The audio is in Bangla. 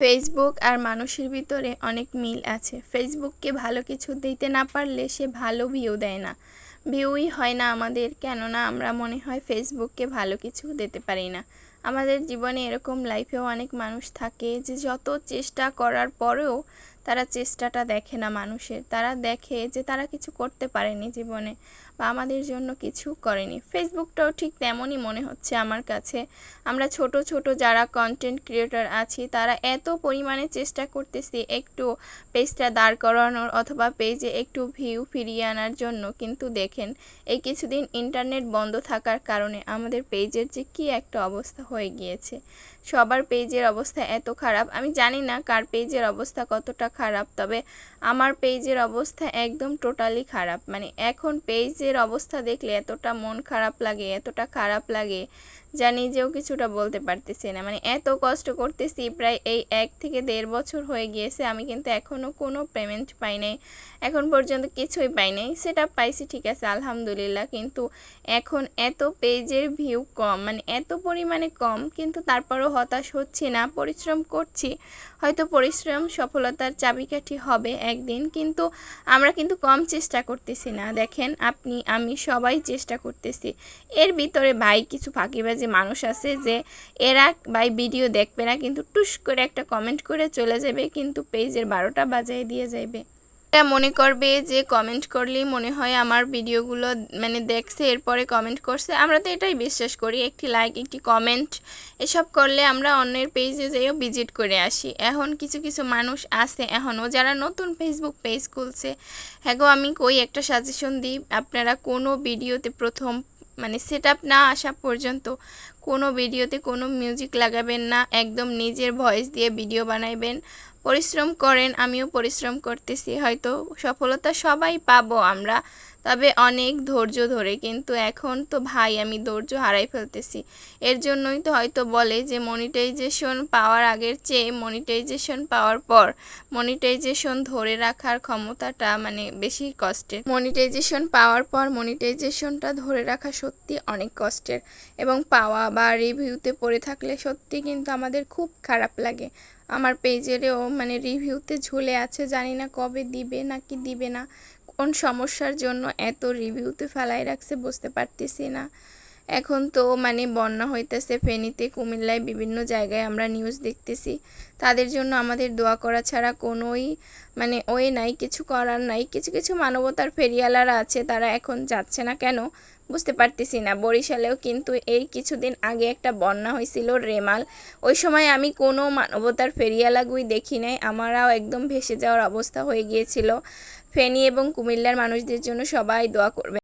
ফেসবুক আর মানুষের ভিতরে অনেক মিল আছে। ফেসবুককে ভালো কিছু দিতে না পারলে সে ভালো ভিউ দেয় না। ভিউই হয় না আমাদের, কেননা আমরা মনে হয় ফেসবুককে ভালো কিছু দিতে পারি না। আমাদের জীবনে এরকম লাইফেও অনেক মানুষ থাকে যে যত চেষ্টা করার পরেও তারা চেষ্টাটা দেখে না মানুষের। তারা দেখে যে তারা কিছু করতে পারেনি জীবনে বা আমাদের জন্য কিছু করেনি। ফেসবুকটাও ঠিক তেমনই মনে হচ্ছে আমার কাছে। আমরা ছোট ছোট যারা কন্টেন্ট ক্রিয়েটর আছি, তারা এত পরিমাণে চেষ্টা করতেছি একটু পেজটা দাঁড় করানোর অথবা পেজে একটু ভিউ ফিরিয়ে আনার জন্য। কিন্তু দেখেন, এই কিছুদিন ইন্টারনেট বন্ধ থাকার কারণে আমাদের পেজের যে কী একটা অবস্থা হয়ে গিয়েছে। সবার পেজের অবস্থা এত খারাপ। আমি জানি না কার পেজের অবস্থা কতটা খারাপ, তবে আমার পেজের অবস্থা একদম টোটালি খারাপ। মানে এখন পেজের অবস্থা দেখলে এতটা মন খারাপ লাগে, এতটা খারাপ লাগে যা নিজেও কিছুটা বলতে পারতেছি না। মানে এত কষ্ট করতেছি, প্রায় এই এক থেকে দেড় বছর হয়ে গিয়েছে, আমি কিন্তু এখনও কোনো পেমেন্ট পাই নাই। এখন পর্যন্ত কিছুই পাই নাই। সেটা পাইছি, ঠিক আছে, আলহামদুলিল্লাহ। কিন্তু এখন এত পেজের ভিউ কম মানে এত পরিমাণে কম, কিন্তু তারপরও হতাশ হচ্ছি না, পরিশ্রম করছি। হয়তো পরিশ্রম, সফলতার চাবিকাঠি হবে একদিন, কিন্তু আমরা কিন্তু কম চেষ্টা করতেছি না। দেখেন, আপনি, আমি সবাই চেষ্টা করতেছি। এর ভিতরে ভাই কিছু ফাঁকিবাজি মানুষ আছে যে এরা ভাই ভিডিও দেখবে না, কিন্তু টুস করে একটা কমেন্ট করে চলে যাবে, কিন্তু পেজের বারোটা বাজায় দিয়ে যাবে এরা মনে করবে যে কমেন্ট করলেই মনে হয় আমার ভিডিওগুলো মানে দেখছে, এরপরে কমেন্ট করছে। আমরা তো এটাই বিশ্বাস করি, একটি লাইক একটি কমেন্ট এসব করলে আমরা অন্যের পেজে যেয়েও ভিজিট করে আসি। এখন কিছু কিছু মানুষ আছে এখনও যারা নতুন ফেসবুক পেজ খুলছে। হ্যাঁ আমি কই একটা সাজেশন দিই, আপনারা কোনো ভিডিওতে প্রথম মানে সেট না আসা পর্যন্ত কোনো ভিডিওতে কোনো মিউজিক লাগাবেন না, একদম নিজের ভয়েস দিয়ে ভিডিও বানাইবেন। পরিশ্রম করেন, আমিও পরিশ্রম করতেছি, হয়তো সফলতা সবাই পাবো আমরা। তবে অনেক ধৈর্য ধরে, কিন্তু এখন তো ভাই আমি ধৈর্য হারাই ফেলতেছি। এর জন্যই তো হয়তো বলে যে মনিটাইজেশন পাওয়ার আগের চেয়ে মনিটাইজেশন পাওয়ার পর মনিটাইজেশন ধরে রাখার ক্ষমতাটা মানে বেশি কষ্টের। মনিটাইজেশন পাওয়ার পর মনিটাইজেশনটা ধরে রাখা সত্যি অনেক কষ্টের এবং পাওয়া বা রিভিউতে পড়ে থাকলে সত্যি কিন্তু আমাদের খুব খারাপ লাগে। আমার পেজেরও মানে রিভিউতে ঝুলে আছে, জানি না কবে দিবে নাকি দিবে না। কোন সমস্যার জন্য এত রিভিউতে ফেলাই রাখছে বুঝতে পারতেছি না। এখন তো মানে বন্যা হইতেছে, ফেনীতে, কুমিল্লায় বিভিন্ন জায়গায় আমরা নিউজ দেখতেছি। তাদের জন্য আমাদের দোয়া করা ছাড়া কোনোই মানে ওই নাই, কিছু করার নাই। কিছু কিছু মানবতার ফেরিয়ালারা আছে, তারা এখন যাচ্ছে না কেন বুঝতে পারতেছি না। বরিশালেও কিন্তু এই কিছুদিন আগে একটা বন্যা হয়েছিল রেমাল। ওই সময় আমি কোনো মানবতার ফেরিয়ালাগুই দেখি নাই, আমারাও একদম ভেসে যাওয়ার অবস্থা হয়ে গিয়েছিল। ফেনী এবং কুমিল্লার মানুষদের জন্য সবাই দোয়া করবে